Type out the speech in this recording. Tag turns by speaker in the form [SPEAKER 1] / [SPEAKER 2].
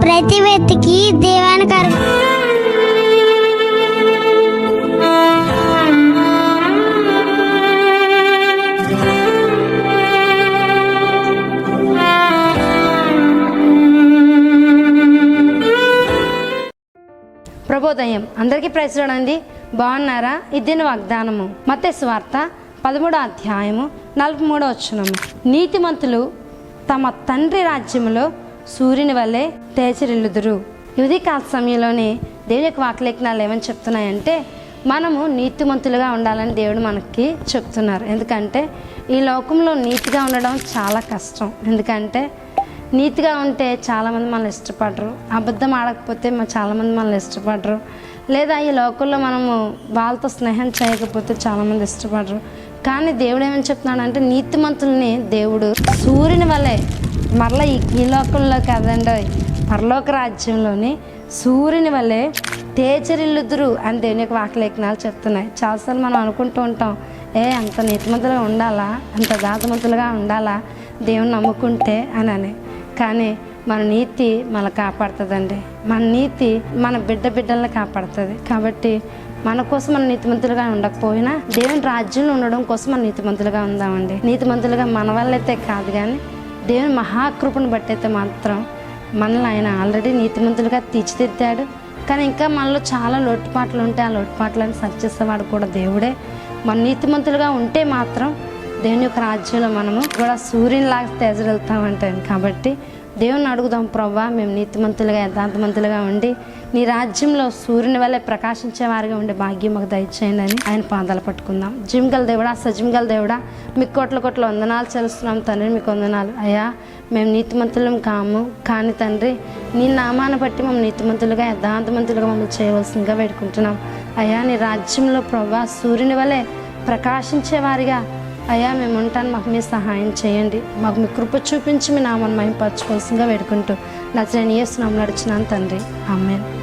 [SPEAKER 1] ప్రతి వ్యక్తికి దేవానికి
[SPEAKER 2] ప్రభోదయం అందరికీ ప్రశ్నండి బాగున్నారా? ఇద్దిన వాగ్దానము. మత్తే స్వార్త పదమూడో అధ్యాయము నలభై మూడో వచ్చినము నీతిమంతులు తమ తండ్రి రాజ్యములో సూర్యుని వల్లే తేచరిల్లుదురు ఇది కాల సమయంలోనే దేవుని యొక్క వాక్యలేఖనాలు ఏమని చెప్తున్నాయంటే మనము నీతిమంతులుగా ఉండాలని దేవుడు మనకి చెప్తున్నారు. ఎందుకంటే ఈ లోకంలో నీతిగా ఉండడం చాలా కష్టం. ఎందుకంటే నీతిగా ఉంటే చాలామంది మనల్ని ఇష్టపడరు. అబద్ధం ఆడకపోతే చాలామంది మనల్ని ఇష్టపడరు. లేదా ఈ లోకంలో మనము వాళ్ళతో స్నేహం చేయకపోతే చాలామంది ఇష్టపడరు. కానీ దేవుడు ఏమని చెప్తున్నాడు అంటే నీతిమంతుల్ని దేవుడు సూర్యుని వల్లే మరలా ఈ లోకంలో కదండి. పరలోక రాజ్యంలోని సూర్యుని వల్లే తేచరిల్లుదురు అని దేవుని యొక్క వాక్యలేఖనాలు చెప్తున్నాయి. చాలాసార్లు మనం అనుకుంటూ ఉంటాం ఏ అంత నీతిమంతులుగా ఉండాలా? అంత దాతమంతులుగా ఉండాలా? దేవుని నమ్ముకుంటే అని అని కానీ మన నీతి మన కాపాడుతుందండి. మన నీతి మన బిడ్డ బిడ్డల్ని కాపాడుతుంది. కాబట్టి మన కోసం మన నీతిమంతులుగా ఉండకపోయినా దేవుని రాజ్యంలో ఉండడం కోసం మన నీతిమంతులుగా ఉందామండి. నీతిమంతులుగా మన వల్లైతే కాదు కానీ దేవుని మహాకృపను బట్టి అయితే మాత్రం మనల్ని ఆయన ఆల్రెడీ నీతిమంతులుగా తీర్చిదిద్దాడు. కానీ ఇంకా మనలో చాలా లోటుపాట్లు ఉంటాయి ఆ లోటుపాట్లను సరిచేసేవాడు కూడా దేవుడే. మన నీతిమంతులుగా ఉంటే మాత్రం దేవుని యొక్క రాజ్యంలో మనము కూడా సూర్యునిలాగా తేజరెళ్తామంటే కాబట్టి దేవుని అడుగుదాం ప్రభా మేము నీతిమంతులుగా యథార్థమంతులుగా ఉండి నీ రాజ్యంలో సూర్యుని వల్లే ప్రకాశించే వారిగా ఉండే భాగ్యం మాకు దయచేయండి అని ఆయన పాదాలు పట్టుకుందాం. జిమ్ గల దేవుడా సజిమ్గల దేవుడా మీకు కోట్ల కోట్ల వందనాలు చేస్తున్నాం తండ్రి మీకు వందనాలు అయ్యా మేము నీతిమంతులం కాము కానీ తండ్రి నీ నామాన్ని బట్టి మేము నీతిమంతులుగా యథార్థమంతులుగా మమ్మల్ని చేయవలసిందిగా వేడుకుంటున్నాం. అయ్యా నీ రాజ్యంలో ప్రభా సూర్యుని వలె ప్రకాశించే వారిగా అయ్యా మేము ఉంటాను. మాకు మీ సహాయం చేయండి. మాకు మీ కృప చూపించి మీ నామాన్ని మేము పరచుకోవాల్సిందిగా వేడుకుంటూ నచ్చని ఏ స్నామం నడిచినాను తండ్రి. ఆమెన్.